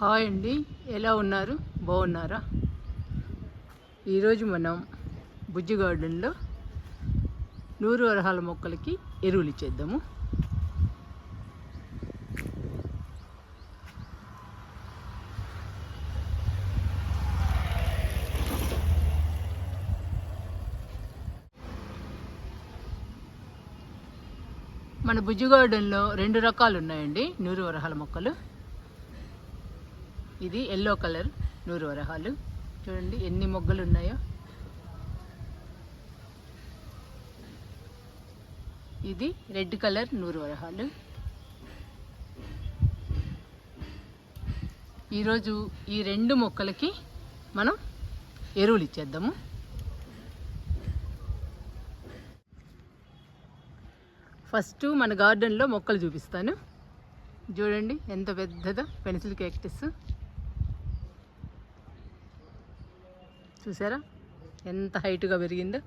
Hi అండి. ఎలా ఉన్నారు? బాగున్నారా? ఈరోజు మనం బుజ్జి గార్డెన్లో నూరు వరహాల మొక్కలకి ఎరువులు ఇచ్చేద్దాము. మన బుజ్జి గార్డెన్లో రెండు రకాలు ఉన్నాయండి నూరు వరహాల మొక్కలు. ఇది ఎల్లో కలర్ నూరు వరహాలు. చూడండి ఎన్ని మొగ్గలు ఉన్నాయో ఇది రెడ్ కలర్ నూరు వరహాలు. ఈరోజు ఈ రెండు మొక్కలకి మనం ఎరువులు ఇచ్చేద్దాము. ఫస్ట్ మన గార్డెన్లో మొక్కలు చూపిస్తాను. చూడండి ఎంత పెద్దదో పెన్సిల్ క్యాక్టస్ చూసారా? ఎంత హైట్గా పెరిగిందో.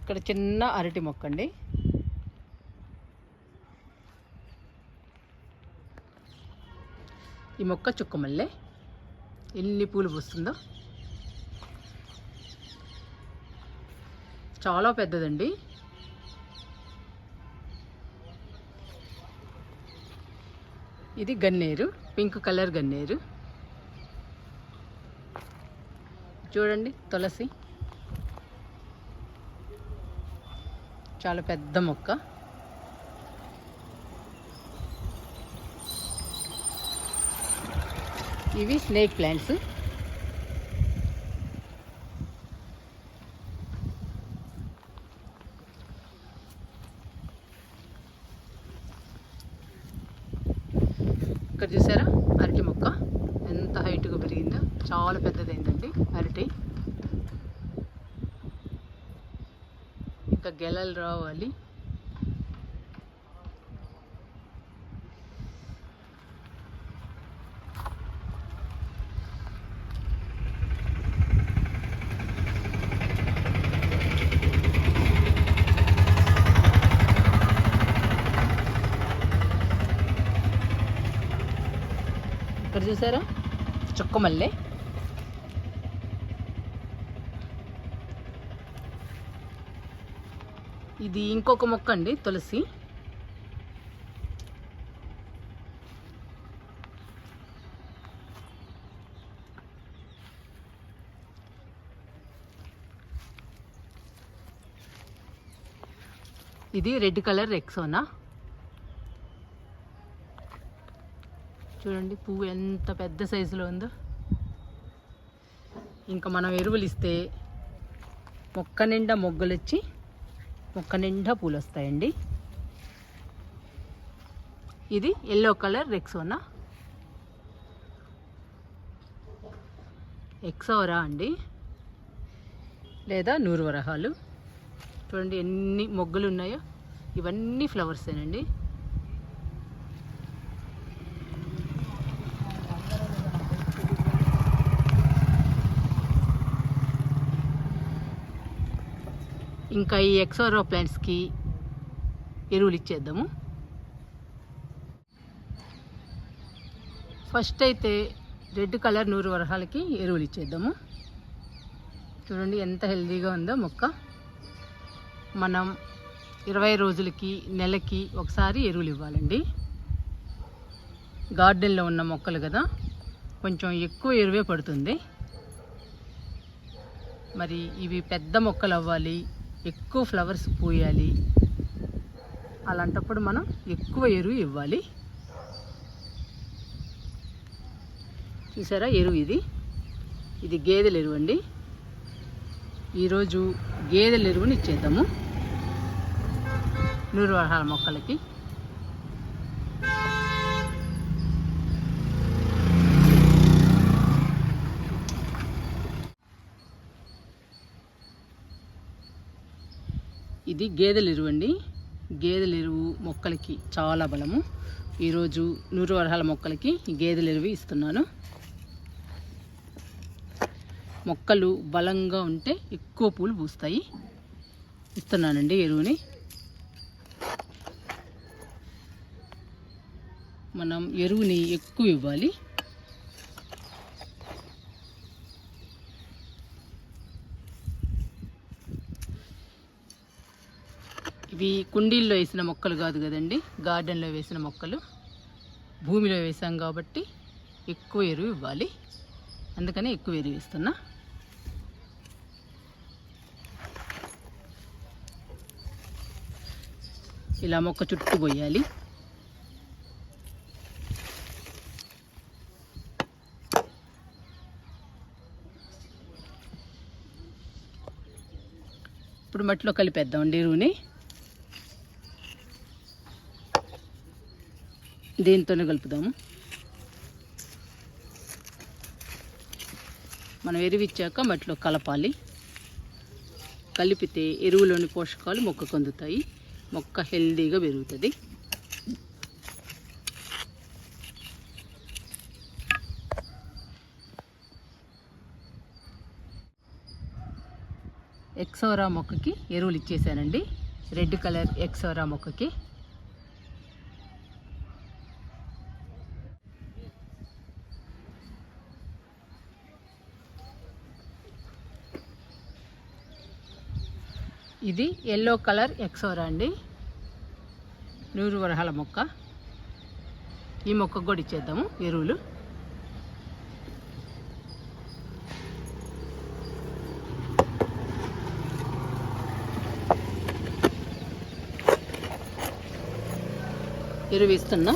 ఇక్కడ చిన్న అరటి మొక్క అండి ఈ మొక్క చుక్కమల్లె ఎన్ని పూలు పూస్తుందో. చాలా పెద్దదండి. ఇది గన్నేరు పింక్ కలర్ గన్నేరు. చూడండి తులసి. చాలా పెద్ద మొక్క. ఇవి స్నేక్ ప్లాంట్స్ ఇక్కడ చూసారా? అరటి మొక్క. ఎంత హైట్గా పెరిగిందో. చాలా పెద్దదైందండి అరటి. ఇంకా గెలలు రావాలి. చూసారా? చుక్క మల్లె. ఇది ఇంకొక మొక్క అండి తులసి. ఇది రెడ్ కలర్ రెక్సోనా చూడండి పువ్వు ఎంత పెద్ద సైజులో ఉందో. ఇంకా మనం ఎరువులు ఇస్తే మొక్క నిండా మొగ్గలు వచ్చి మొక్క నిండా పూలు వస్తాయండి ఇది ఎల్లో కలర్ రెక్సోనా ఎక్సోరా అండి. లేదా నూరు వరహాలు. చూడండి ఎన్ని మొగ్గలు ఉన్నాయో ఇవన్నీ ఫ్లవర్సేనండి ఇంకా ఈ ఎక్సోరో ప్లాంట్స్కి ఎరువులు ఇచ్చేద్దాము ఫస్ట్ అయితే రెడ్ కలర్ నూరు వరహాలకి ఎరువులు ఇచ్చేద్దాము చూడండి ఎంత హెల్తీగా ఉందో మొక్క. మనం ఇరవై రోజులకి నెలకి ఒకసారి ఎరువులు ఇవ్వాలండి గార్డెన్లో ఉన్న మొక్కలు కదా కొంచెం ఎక్కువ ఎరువే పడుతుంది. మరి ఇవి పెద్ద మొక్కలు అవ్వాలి ఎక్కువ ఫ్లవర్స్ పూయాలి. అలాంటప్పుడు మనం ఎక్కువ ఎరువు ఇవ్వాలి. చూసారా ఎరువు ఇది? ఇది గేదెల ఎరువు అండి. ఈరోజు గేదెల ఎరువుని ఇచ్చేద్దాము. నూరు వరహాల మొక్కలకి. ఇది గేదెల ఎరువు అండి. గేదెల ఎరువు మొక్కలకి చాలా బలము. ఈరోజు నూరు వరహాల మొక్కలకి గేదెల ఎరువు ఇస్తున్నాను. మొక్కలు బలంగా ఉంటే ఎక్కువ పూలు పూస్తాయి. ఇస్తున్నానండి ఎరువుని. మనం ఎరువుని ఎక్కువ ఇవ్వాలి. ఇవి కుండీల్లో వేసిన మొక్కలు కాదు కదండి. గార్డెన్లో వేసిన మొక్కలు. భూమిలో వేసాం కాబట్టి ఎక్కువ ఎరువు ఇవ్వాలి. అందుకని ఎక్కువ ఎరువు ఇస్తున్నా. ఇలా మొక్క చుట్టూ పోయాలి. ఇప్పుడు మట్టిలో కలిపేద్దామండి ఎరువుని దీంతోనే కలుపుదాము. మనం ఎరువిచ్చాక మట్టిలో కలపాలి. కలిపితే ఎరువులోని పోషకాలు మొక్కకు అందుతాయి. మొక్క హెల్దీగా పెరుగుతుంది. ఎక్సోరా మొక్కకి ఎరువులు ఇచ్చేసానండి రెడ్ కలర్ ఎక్సోరా మొక్కకి. ఇది ఎల్లో కలర్ ఎక్సోరా అండి. నూరు వరహాల మొక్క. ఈ మొక్కకు కూడా ఇచ్చేద్దాము ఎరువులు. ఎరువు ఇస్తున్నా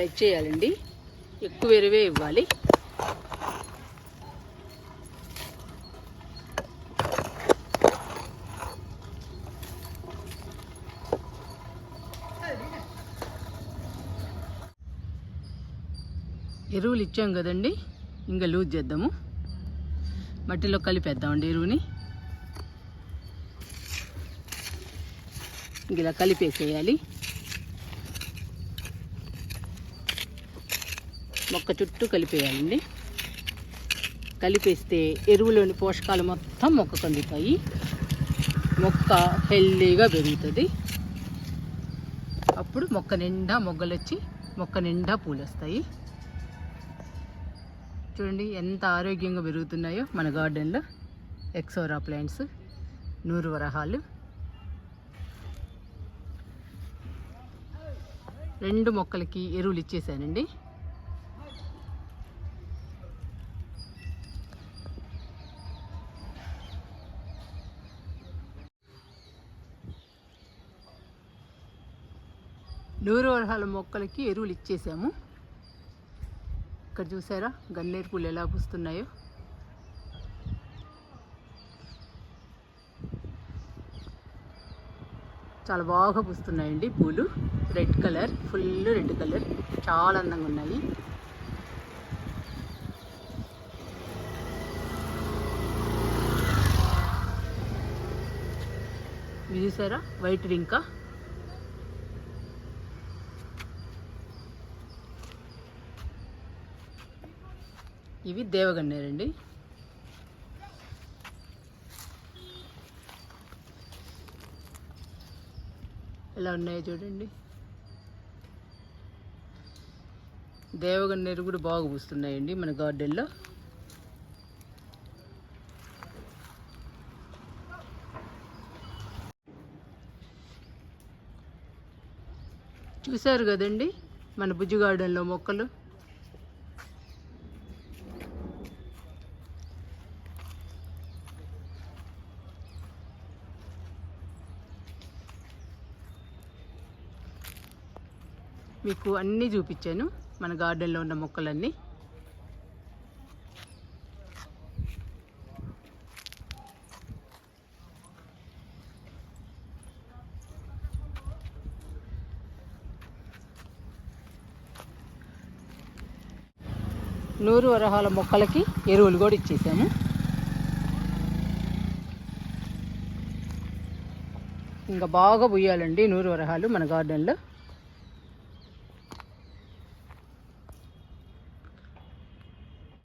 లైక్ చేయాలండి. ఎక్కువ ఎరువే ఇవ్వాలి. ఎరువులు ఇచ్చాం కదండి. ఇంకా లూజ్ చేద్దాము. మట్టిలో కలిపేద్దామండి ఎరువుని. ఇంక ఇలా కలిపేసేయాలి. మొక్క చుట్టూ కలిపేయాలండి. కలిపేస్తే ఎరువులోని పోషకాలు మొత్తం మొక్కకు అందుతాయి. మొక్క హెల్దీగా పెరుగుతుంది. అప్పుడు మొక్క నిండా మొగ్గలు వచ్చి మొక్క నిండా పూలు వస్తాయి చూడండి ఎంత ఆరోగ్యంగా పెరుగుతున్నాయో మన గార్డెన్లో. ఎక్సోరా ప్లాంట్స్ నూరు వరహాలు. రెండు మొక్కలకి ఎరువులు ఇచ్చేసానండి. నూరు వరహాల మొక్కలకి ఎరువులు ఇచ్చేసాము. ఇక్కడ చూసారా? గన్నేరు పూలు ఎలా పూస్తున్నాయో. చాలా బాగా పూస్తున్నాయండి పూలు. Red colour full red colour. చాలా అందంగా ఉన్నాయి. ఇది చూసారా? వైట్ రింకా. ఇవి దేవగన్నేరండి. ఎలా ఉన్నాయో చూడండి. దేవగన్నేరు కూడా బాగా పూస్తున్నాయండి మన గార్డెన్లో. చూశారు కదండి మన బుజ్జి గార్డెన్లో మొక్కలు? మీకు అన్నీ చూపించాను. మన గార్డెన్లో ఉన్న మొక్కలన్నీ. నూరు వరహాల మొక్కలకి ఎరువులు కూడా ఇచ్చేసాము. ఇంకా బాగా పుయ్యాలండి నూరు వరహాలు మన గార్డెన్లో.